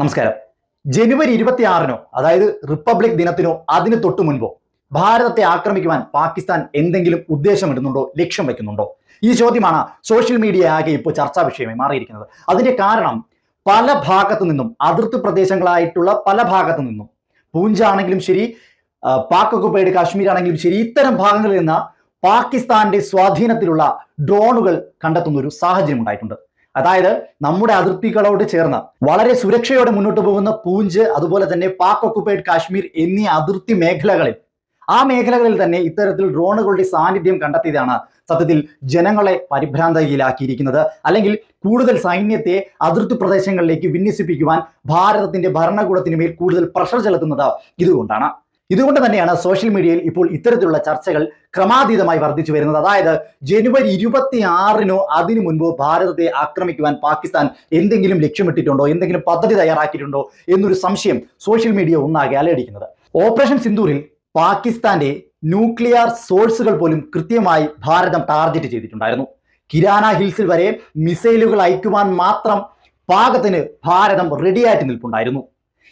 നമസ്കാരം. ജനുവരി ഇരുപത്തിയാറിനോ അതായത് റിപ്പബ്ലിക് ദിനത്തിനോ അതിന് തൊട്ടു മുൻപോ ഭാരതത്തെ ആക്രമിക്കുവാൻ പാകിസ്ഥാൻ എന്തെങ്കിലും ഉദ്ദേശമിടുന്നുണ്ടോ ലക്ഷ്യം വെക്കുന്നുണ്ടോ ഈ ചോദ്യമാണ് സോഷ്യൽ മീഡിയ ആകെ ഇപ്പോൾ ചർച്ചാ വിഷയമായി മാറിയിരിക്കുന്നത്. അതിന്റെ കാരണം പല ഭാഗത്തു നിന്നും അതിർത്തി പ്രദേശങ്ങളായിട്ടുള്ള പല ഭാഗത്തു നിന്നും പൂഞ്ചാണെങ്കിലും ശരി പാക് ഒക്കുപ്പൈഡ് കാശ്മീർ ആണെങ്കിലും ശരി ഇത്തരം ഭാഗങ്ങളിൽ നിന്ന് പാകിസ്ഥാന്റെ സ്വാധീനത്തിലുള്ള ഡ്രോണുകൾ കണ്ടെത്തുന്ന ഒരു സാഹചര്യം ഉണ്ടായിട്ടുണ്ട്. അതായത് നമ്മുടെ അതിർത്തികളോട് ചേർന്ന് വളരെ സുരക്ഷയോടെ മുന്നോട്ട് പോകുന്ന പൂഞ്ച് അതുപോലെ തന്നെ പാക് ഒക്കുപൈഡ് കാശ്മീർ എന്നീ അതിർത്തി മേഖലകളിൽ. ആ മേഖലകളിൽ തന്നെ ഇത്തരത്തിൽ ഡ്രോണുകളുടെ സാന്നിധ്യം കണ്ടെത്തിയതാണ് സത്യത്തിൽ ജനങ്ങളെ പരിഭ്രാന്തയിലാക്കിയിരിക്കുന്നത്. അല്ലെങ്കിൽ കൂടുതൽ സൈന്യത്തെ അതിർത്തി പ്രദേശങ്ങളിലേക്ക് വിന്യസിപ്പിക്കുവാൻ ഭാരതത്തിന്റെ ഭരണകൂടത്തിന് മേൽ കൂടുതൽ പ്രഷർ ചെലുത്തുന്നത് ഇതുകൊണ്ടാണ്. ഇതുകൊണ്ട് തന്നെയാണ് സോഷ്യൽ മീഡിയയിൽ ഇപ്പോൾ ഇത്തരത്തിലുള്ള ചർച്ചകൾ ക്രമാതീതമായി വർദ്ധിച്ചു വരുന്നത്. അതായത് ജനുവരി ഇരുപത്തി ആറിനോ അതിനു മുൻപോ ഭാരതത്തെ ആക്രമിക്കുവാൻ പാകിസ്ഥാൻ എന്തെങ്കിലും ലക്ഷ്യമിട്ടിട്ടുണ്ടോ? എന്തെങ്കിലും പദ്ധതി തയ്യാറാക്കിയിട്ടുണ്ടോ? എന്നൊരു സംശയം സോഷ്യൽ മീഡിയ ഒന്നാകെ അലയടിക്കുന്നത്. ഓപ്പറേഷൻ സിന്ദൂരിൽ പാകിസ്ഥാന്റെ ന്യൂക്ലിയർ സോഴ്സുകൾ പോലും കൃത്യമായി ഭാരതം ടാർഗറ്റ് ചെയ്തിട്ടുണ്ടായിരുന്നു. കിരാന ഹിൽസിൽ വരെ മിസൈലുകൾ അയക്കുവാൻ മാത്രം പാകത്തിന് ഭാരതം റെഡിയായിട്ട് നിൽപ്പുണ്ടായിരുന്നു.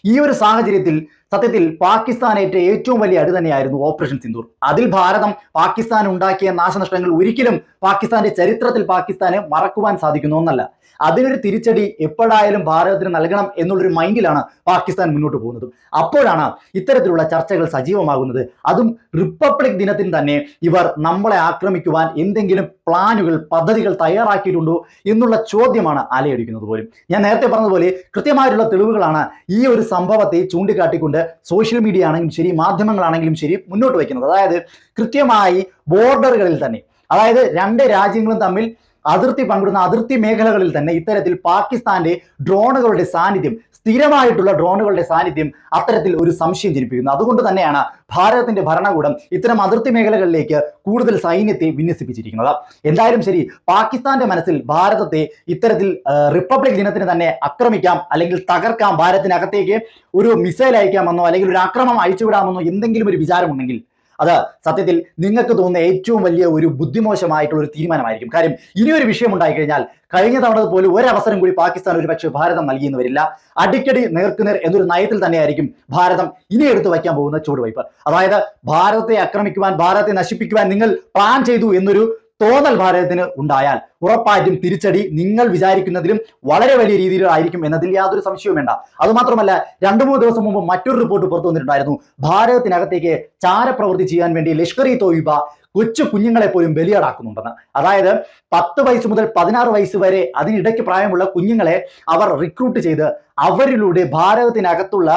ഈ ഒരു സാഹചര്യത്തിൽ സത്യത്തിൽ പാകിസ്ഥാനേറ്റ ഏറ്റവും വലിയ അടി തന്നെയായിരുന്നു ഓപ്പറേഷൻ സിന്ദൂർ. അതിൽ ഭാരതം പാകിസ്ഥാൻ ഉണ്ടാക്കിയ നാശനഷ്ടങ്ങൾ ഒരിക്കലും പാകിസ്ഥാന്റെ ചരിത്രത്തിൽ പാകിസ്ഥാന് മറക്കുവാൻ സാധിക്കുന്നു എന്നല്ല. അതിനൊരു തിരിച്ചടി എപ്പോഴായാലും ഭാരതത്തിന് നൽകണം എന്നുള്ളൊരു മൈൻഡിലാണ് പാകിസ്ഥാൻ മുന്നോട്ട് പോകുന്നത്. അപ്പോഴാണ് ഇത്തരത്തിലുള്ള ചർച്ചകൾ സജീവമാകുന്നത്. അതും റിപ്പബ്ലിക് ദിനത്തിന് തന്നെ ഇവർ നമ്മളെ ആക്രമിക്കുവാൻ എന്തെങ്കിലും പ്ലാനുകൾ പദ്ധതികൾ തയ്യാറാക്കിയിട്ടുണ്ടോ എന്നുള്ള ചോദ്യമാണ് അലയടിക്കുന്നത് പോലും. ഞാൻ നേരത്തെ പറഞ്ഞതുപോലെ കൃത്യമായിട്ടുള്ള തെളിവുകളാണ് ഈ ഒരു സംഭവത്തെ ചൂണ്ടിക്കാട്ടിക്കൊണ്ട് സോഷ്യൽ മീഡിയ ആണെങ്കിലും ശരി മാധ്യമങ്ങളാണെങ്കിലും ശരി മുന്നോട്ട് വയ്ക്കുന്നത്. അതായത് കൃത്യമായി ബോർഡറുകളിൽ തന്നെ അതായത് രണ്ട് രാജ്യങ്ങളും തമ്മിൽ അതിർത്തി പങ്കിടുന്ന അതിർത്തി മേഖലകളിൽ തന്നെ ഇത്തരത്തിൽ പാകിസ്ഥാന്റെ ഡ്രോണുകളുടെ സാന്നിധ്യം സ്ഥിരമായിട്ടുള്ള ഡ്രോണുകളുടെ സാന്നിധ്യം അത്തരത്തിൽ ഒരു സംശയം ജനിപ്പിക്കുന്നു. അതുകൊണ്ട് തന്നെയാണ് ഭാരതത്തിന്റെ ഭരണകൂടം ഇത്തരം അതിർത്തി മേഖലകളിലേക്ക് കൂടുതൽ സൈന്യത്തെ വിന്യസിപ്പിച്ചിരിക്കുന്നത്. എന്തായാലും ശരി പാകിസ്ഥാന്റെ മനസ്സിൽ ഭാരതത്തെ ഇത്തരത്തിൽ റിപ്പബ്ലിക് ദിനത്തിന് തന്നെ ആക്രമിക്കാം അല്ലെങ്കിൽ തകർക്കാം ഭാരതത്തിനകത്തേക്ക് ഒരു മിസൈൽ അയക്കാമെന്നോ അല്ലെങ്കിൽ ഒരു ആക്രമണം അയച്ചുവിടാമെന്നോ എന്തെങ്കിലും ഒരു വിചാരമുണ്ടെങ്കിൽ അത് സത്യത്തിൽ നിങ്ങൾക്ക് തോന്നുന്ന ഏറ്റവും വലിയ ഒരു ബുദ്ധിമോശമായിട്ടുള്ള ഒരു തീരുമാനമായിരിക്കും. കാര്യം ഇനിയൊരു വിഷയം ഉണ്ടായിക്കഴിഞ്ഞാൽ കഴിഞ്ഞ തവണ പോലും ഒരവസരം കൂടി പാകിസ്ഥാൻ ഒരു പക്ഷേ ഭാരതം നൽകിയെന്ന് വരില്ല. അടിക്കടി നേർക്കുനേർ എന്നൊരു നയത്തിൽ തന്നെയായിരിക്കും ഭാരതം ഇനി എടുത്തു വയ്ക്കാൻ പോകുന്ന ചുവടുവയ്പ് അതായത് ഭാരതത്തെ ആക്രമിക്കുവാൻ ഭാരതത്തെ നശിപ്പിക്കുവാൻ നിങ്ങൾ പ്ലാൻ ചെയ്തു എന്നൊരു തോന്നൽ ഭാരതത്തിന് ഉണ്ടായാൽ ഉറപ്പായിട്ടും തിരിച്ചടി നിങ്ങൾ വിചാരിക്കുന്നതിലും വളരെ വലിയ രീതിയിലായിരിക്കും എന്നതിൽ യാതൊരു സംശയവും വേണ്ട. അതുമാത്രമല്ല രണ്ടു മൂന്ന് ദിവസം മുമ്പ് മറ്റൊരു റിപ്പോർട്ട് പുറത്തു വന്നിട്ടുണ്ടായിരുന്നു. ഭാരതത്തിനകത്തേക്ക് ചാരപ്രവൃത്തി ചെയ്യാൻ വേണ്ടി ലഷ്കർ ഇ തോയിബ കൊച്ചു കുഞ്ഞുങ്ങളെ പോലും ബലിയാടാക്കുന്നുണ്ടെന്ന്. അതായത് പത്ത് വയസ്സ് മുതൽ പതിനാറ് വയസ്സ് വരെ അതിനിടയ്ക്ക് പ്രായമുള്ള കുഞ്ഞുങ്ങളെ അവർ റിക്രൂട്ട് ചെയ്ത് അവരിലൂടെ ഭാരതത്തിനകത്തുള്ള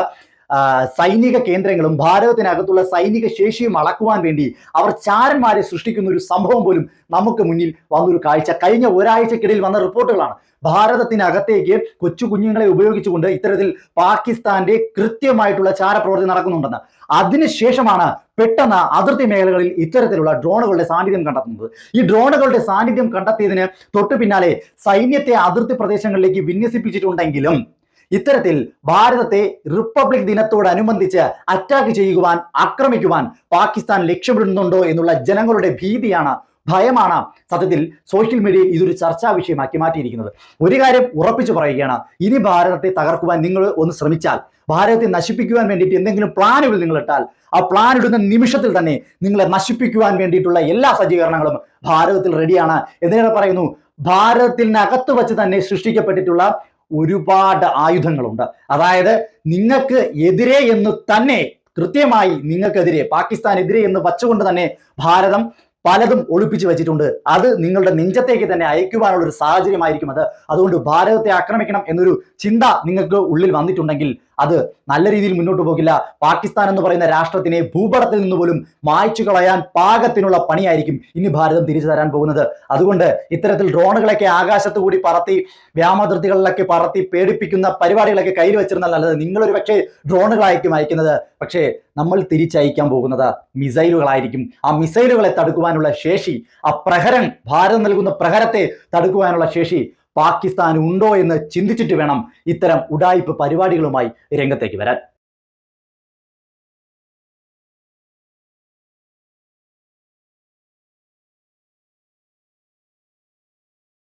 സൈനിക കേന്ദ്രങ്ങളും ഭാരതത്തിനകത്തുള്ള സൈനിക ശേഷിയും അളക്കുവാൻ വേണ്ടി അവർ ചാരന്മാരെ സൃഷ്ടിക്കുന്ന ഒരു സംഭവം പോലും നമുക്ക് മുന്നിൽ വന്നൊരു കാഴ്ച. കഴിഞ്ഞ ഒരാഴ്ചക്കിടയിൽ വന്ന റിപ്പോർട്ടുകളാണ്. ഭാരതത്തിനകത്തേക്ക് കൊച്ചു കുഞ്ഞുങ്ങളെ ഉപയോഗിച്ചുകൊണ്ട് ഇത്തരത്തിൽ പാകിസ്ഥാന്റെ കൃത്യമായിട്ടുള്ള ചാരപ്രവൃത്തി നടക്കുന്നുണ്ടെന്ന്. അതിനുശേഷമാണ് പെട്ടെന്ന് അതിർത്തി മേഖലകളിൽ ഇത്തരത്തിലുള്ള ഡ്രോണുകളുടെ സാന്നിധ്യം കണ്ടെത്തുന്നത്. ഈ ഡ്രോണുകളുടെ സാന്നിധ്യം കണ്ടെത്തിയതിന് തൊട്ടു പിന്നാലെ സൈന്യത്തെ അതിർത്തി പ്രദേശങ്ങളിലേക്ക് വിന്യസിപ്പിച്ചിട്ടുണ്ടെങ്കിലും ഇത്തരത്തിൽ ഭാരതത്തെ റിപ്പബ്ലിക് ദിനത്തോടനുബന്ധിച്ച് അറ്റാക്ക് ചെയ്യുവാൻ ആക്രമിക്കുവാൻ പാകിസ്ഥാൻ ലക്ഷ്യമിടുന്നുണ്ടോ എന്നുള്ള ജനങ്ങളുടെ ഭീതിയാണ് ഭയമാണ് സത്യത്തിൽ സോഷ്യൽ മീഡിയയിൽ ഇതൊരു ചർച്ചാ വിഷയമാക്കി മാറ്റിയിരിക്കുന്നത്. ഒരു കാര്യം ഉറപ്പിച്ചു പറയുകയാണ് ഇനി ഭാരതത്തെ തകർക്കുവാൻ നിങ്ങൾ ഒന്ന് ശ്രമിച്ചാൽ ഭാരതത്തെ നശിപ്പിക്കുവാൻ വേണ്ടിയിട്ട് എന്തെങ്കിലും പ്ലാനുകൾ നിങ്ങൾ ഇട്ടാൽ ആ പ്ലാൻ ഇടുന്ന നിമിഷത്തിൽ തന്നെ നിങ്ങളെ നശിപ്പിക്കുവാൻ വേണ്ടിയിട്ടുള്ള എല്ലാ സജ്ജീകരണങ്ങളും ഭാരതത്തിൽ റെഡിയാണ് എന്നേറെ പറയുന്നു ഭാരതത്തിനകത്ത് വച്ച് തന്നെ സൃഷ്ടിക്കപ്പെട്ടിട്ടുള്ള ഒരുപാട് ആയുധങ്ങളുണ്ട്. അതായത് നിങ്ങൾക്ക് എതിരെ എന്ന് തന്നെ കൃത്യമായി നിങ്ങൾക്കെതിരെ പാകിസ്ഥാനെതിരെ എന്ന് വച്ചുകൊണ്ട് തന്നെ ഭാരതം പലതും ഒളിപ്പിച്ചു വെച്ചിട്ടുണ്ട്. അത് നിങ്ങളുടെ നെഞ്ചത്തേക്ക് തന്നെ അയക്കുവാനുള്ള ഒരു സാഹചര്യമായിരിക്കും അത്. അതുകൊണ്ട് ഭാരതത്തെ ആക്രമിക്കണം എന്നൊരു ചിന്ത നിങ്ങൾക്ക് ഉള്ളിൽ വന്നിട്ടുണ്ടെങ്കിൽ അത് നല്ല രീതിയിൽ മുന്നോട്ട് പോകില്ല. പാകിസ്ഥാൻ എന്ന് പറയുന്ന രാഷ്ട്രത്തിനെ ഭൂപടത്തിൽ നിന്ന് പോലും മായ്ച്ചു കളയാൻ പാകത്തിനുള്ള പണിയായിരിക്കും ഇനി ഭാരതം തിരിച്ചു തരാൻ പോകുന്നത്. അതുകൊണ്ട് ഇത്തരത്തിൽ ഡ്രോണുകളൊക്കെ ആകാശത്ത് കൂടി പറത്തി വ്യാമതിർത്തികളിലൊക്കെ പറത്തി പേടിപ്പിക്കുന്ന പരിപാടികളൊക്കെ കയ്യിൽ വെച്ചിരുന്നാൽ നല്ലത്. നിങ്ങളൊരു പക്ഷേ ഡ്രോണുകളായിരിക്കും അയക്കുന്നത്. പക്ഷേ നമ്മൾ തിരിച്ചയക്കാൻ പോകുന്നത് മിസൈലുകളായിരിക്കും. ആ മിസൈലുകളെ തടുക്കുവാനുള്ള ശേഷി ആ പ്രഹരം ഭാരതം നൽകുന്ന പ്രഹരത്തെ തടുക്കുവാനുള്ള ശേഷി പാകിസ്ഥാൻ ഉണ്ടോ എന്ന് ചിന്തിച്ചിട്ട് വേണം ഇത്തരം ഉഡായിപ്പ് പരിപാടികളുമായി രംഗത്തേക്ക് വരാൻ.